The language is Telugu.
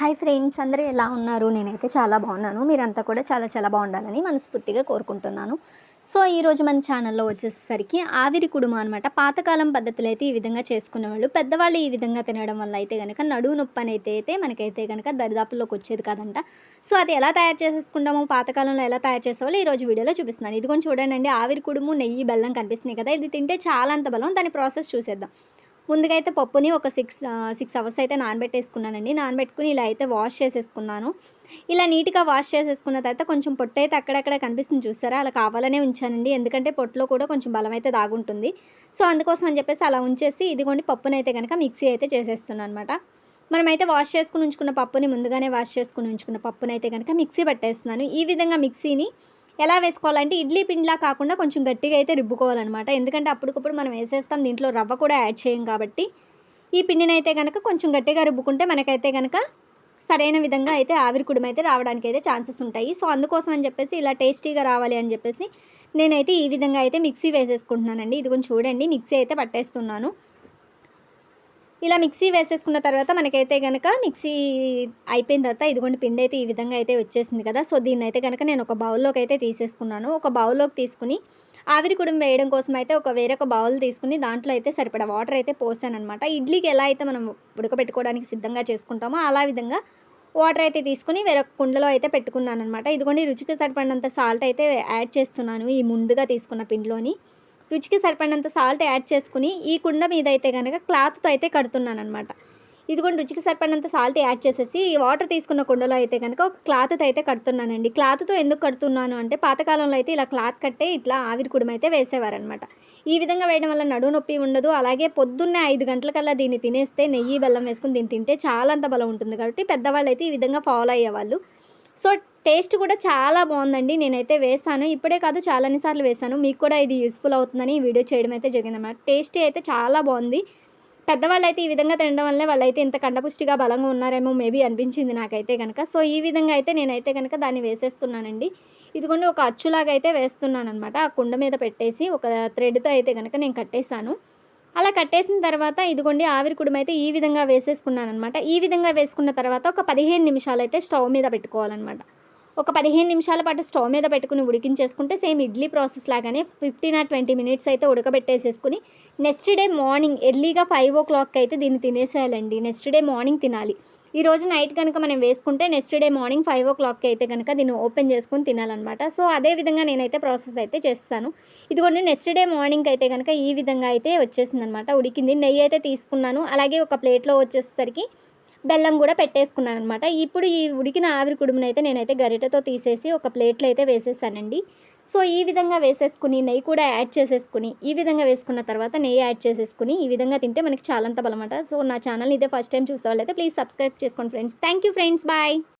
హాయ్ ఫ్రెండ్స్ అందరూ ఎలా ఉన్నారు? నేనైతే చాలా బాగున్నాను. మీరంతా కూడా చాలా చాలా బాగుండాలని మనస్ఫూర్తిగా కోరుకుంటున్నాను. సో ఈరోజు మన ఛానల్లో వచ్చేసరికి ఆవిరి కుడుమ అనమాట పాతకాలం పద్ధతులు అయితే ఈ విధంగా చేసుకునేవాళ్ళు. పెద్దవాళ్ళు ఈ విధంగా తినడం వల్ల అయితే కనుక నడువు నొప్పి అనేది అయితే మనకైతే కనుక దరిదాపుల్లోకి వచ్చేది కాదంట. సో అది ఎలా తయారు చేసేసుకుంటామో? పాతకాలంలో ఎలా తయారు చేసేవాళ్ళు? ఈరోజు వీడియోలో చూపిస్తున్నాను. ఇది కొంచెం చూడండి ఆవిరి కుడుము నెయ్యి బెల్లం కనిపిస్తున్నాయి కదా. ఇది తింటే చాలా అంత బలం. దాని ప్రాసెస్ చూసేద్దాం. ముందుగా అయితే పప్పుని ఒక సిక్స్ సిక్స్ అవర్స్ అయితే నానబెట్టేసుకున్నానండి. నానబెట్టుకుని ఇలా అయితే వాష్ చేసేసుకున్నాను. ఇలా నీట్గా వాష్ చేసేసుకున్న తర్వాత కొంచెం పొట్టు అయితే అక్కడక్కడ కనిపిస్తుంది చూస్తారా అలా కావాలనే ఉంచానండి. ఎందుకంటే పొట్టులో కూడా కొంచెం బలం అయితే దాగుంటుంది. సో అందుకోసం అని చెప్పేసి అలా ఉంచేసి ఇదిగోండి పప్పునైతే అయితే కనుక మిక్సీ అయితే చేసేస్తున్నాను అనమాట మనమైతే వాష్ చేసుకుని ఉంచుకున్న పప్పుని ముందుగానే వాష్ చేసుకుని ఉంచుకున్న పప్పునైతే కనుక మిక్సీ పట్టేస్తున్నాను. ఈ విధంగా మిక్సీని ఎలా వేసుకోవాలంటే ఇడ్లీ పిండిలా కాకుండా కొంచెం గట్టిగా అయితే రుబ్బుకోవాలన్నమాట. ఎందుకంటే అప్పటికప్పుడు మనం వేసేస్తాం దీంట్లో రవ్వ కూడా యాడ్ చేయం కాబట్టి. ఈ పిండిని అయితే కనుక కొంచెం గట్టిగా రుబ్బుకుంటే మనకైతే కనుక సరైన విధంగా అయితే ఆవిరి కుడుమ అయితే రావడానికి అయితే ఛాన్సెస్ ఉంటాయి. సో అందుకోసం అని చెప్పేసి ఇలా టేస్టీగా రావాలి అని చెప్పేసి నేనైతే ఈ విధంగా అయితే మిక్సీ వేసేసుకుంటున్నానండి. ఇది కొంచెం చూడండి మిక్సీ అయితే పట్టేస్తున్నాను. ఇలా మిక్సీ వేసేసుకున్న తర్వాత మనకైతే కనుక మిక్సీ అయిపోయిన తర్వాత ఇదిగోండి పిండి అయితే ఈ విధంగా అయితే వచ్చేసింది కదా. సో దీన్ని అయితే కనుక నేను ఒక బౌల్లోకి అయితే తీసేసుకున్నాను. ఒక బౌల్లోకి తీసుకుని ఆవిరి కుడుం వేయడం కోసం అయితే ఒక వేరొక బౌల్ తీసుకుని దాంట్లో అయితే సరిపడా వాటర్ అయితే పోసాను అనమాట ఇడ్లీకి ఎలా అయితే మనం ఉడకబెట్టుకోవడానికి సిద్ధంగా చేసుకుంటామో అలా విధంగా వాటర్ అయితే తీసుకుని వేరొక కుండలో అయితే పెట్టుకున్నాను అనమాట ఇదిగోండి రుచికి సరిపడినంత సాల్ట్ అయితే యాడ్ చేస్తున్నాను ఈ ముందుగా తీసుకున్న పిండిలోని. రుచికి సరిపడినంత సాల్ట్ యాడ్ చేసుకుని ఈ కుండ మీద అయితే కనుక క్లాత్తో అయితే కడుతున్నాను అనమాట ఇదిగోండి రుచికి సరిపడినంత సాల్ట్ యాడ్ చేసేసి వాటర్ తీసుకున్న కుండలో అయితే కనుక ఒక క్లాత్తో అయితే కడుతున్నానండి. క్లాత్తో ఎందుకు కడుతున్నాను అంటే పాతకాలంలో అయితే ఇలా క్లాత్ కట్టే ఇట్లా ఆవిరి కుడుమ అయితే వేసేవారనమాట ఈ విధంగా వేయడం వల్ల నడువు నొప్పి ఉండదు. అలాగే పొద్దున్నే ఐదు గంటలకల్లా దీన్ని తినేస్తే నెయ్యి బెల్లం వేసుకుని దీన్ని తింటే చాలా అంత బలం ఉంటుంది. కాబట్టి పెద్దవాళ్ళు అయితే ఈ విధంగా ఫాలో అయ్యేవాళ్ళు. సో టేస్ట్ కూడా చాలా బాగుందండి. నేనైతే వేసాను. ఇప్పుడే కాదు చాలా సార్లు వేసాను. మీకు కూడా ఇది యూస్ఫుల్ అవుతుందని ఈ వీడియో చేయడం అయితే జరిగిందన్నమాట టేస్ట్ అయితే చాలా బాగుంది. పెద్దవాళ్ళు అయితే ఈ విధంగా తినడం వల్లే వాళ్ళైతే ఇంత కండపుష్టిగా బలంగా ఉన్నారేమో మేబీ అనిపించింది నాకైతే కనుక సో ఈ విధంగా అయితే నేనైతే కనుక దాన్ని వేసేస్తున్నానండి. ఇదిగోండి ఒక అచ్చులాగా అయితే వేస్తున్నాను అనమాట ఆ కుండ మీద పెట్టేసి ఒక థ్రెడ్తో అయితే కనుక నేను కట్టేశాను. అలా కట్టేసిన తర్వాత ఇదిగోండి ఆవిరి కుడుమైతే అయితే ఈ విధంగా వేసేసుకున్నాను అనమాట ఈ విధంగా వేసుకున్న తర్వాత ఒక పదిహేను నిమిషాలు అయితే స్టవ్ మీద పెట్టుకోవాలన్నమాట. ఒక పదిహేను నిమిషాల పాటు స్టవ్ మీద పెట్టుకుని ఉడికించేసుకుంటే సేమ్ ఇడ్లీ ప్రాసెస్ లాగానే ఫిఫ్టీన్ ఆర్ ట్వంటీ మినిట్స్ అయితే ఉడకబెట్టేసేసుకుని నెక్స్ట్ డే మార్నింగ్ ఎర్లీగా ఫైవ్ ఓ క్లాక్ అయితే దీన్ని తినేసేయాలండి. నెక్స్ట్ డే మార్నింగ్ తినాలి. ఈ రోజు నైట్ కనుక మనం వేసుకుంటే నెక్స్ట్ డే మార్నింగ్ ఫైవ్ ఓ క్లాక్కి అయితే కనుక దీన్ని ఓపెన్ చేసుకుని తినాలన్నమాట. సో అదే విధంగా నేనైతే ప్రాసెస్ అయితే చేస్తాను. ఇదిగోండి నెక్స్ట్ డే మార్నింగ్ అయితే కనుక ఈ విధంగా అయితే వచ్చేసింది అనమాట ఉడికింది. నెయ్యి అయితే తీసుకున్నాను. అలాగే ఒక ప్లేట్లో వచ్చేసరికి బెల్లం కూడా పెట్టేసుకున్నాను అనమాట ఇప్పుడు ఈ ఉడికిన ఆవిరి కుడుమునైతే అయితే నేనైతే గరిటతో తీసేసి ఒక ప్లేట్లో అయితే వేసేసానండి. సో ఈ విధంగా వేసేసుకుని నెయ్యి కూడా యాడ్ చేసేసుకుని ఈ విధంగా వేసుకున్న తర్వాత నెయ్యి యాడ్ చేసేసుకుని ఈ విధంగా తింటే మనకి చాలా అంత బలమాట సో నా ఛానల్ని ఇదే ఫస్ట్ టైం చూసే వాళ్ళైతే ప్లీజ్ సబ్స్క్రైబ్ చేసుకోండి friends. Thank you friends. Bye.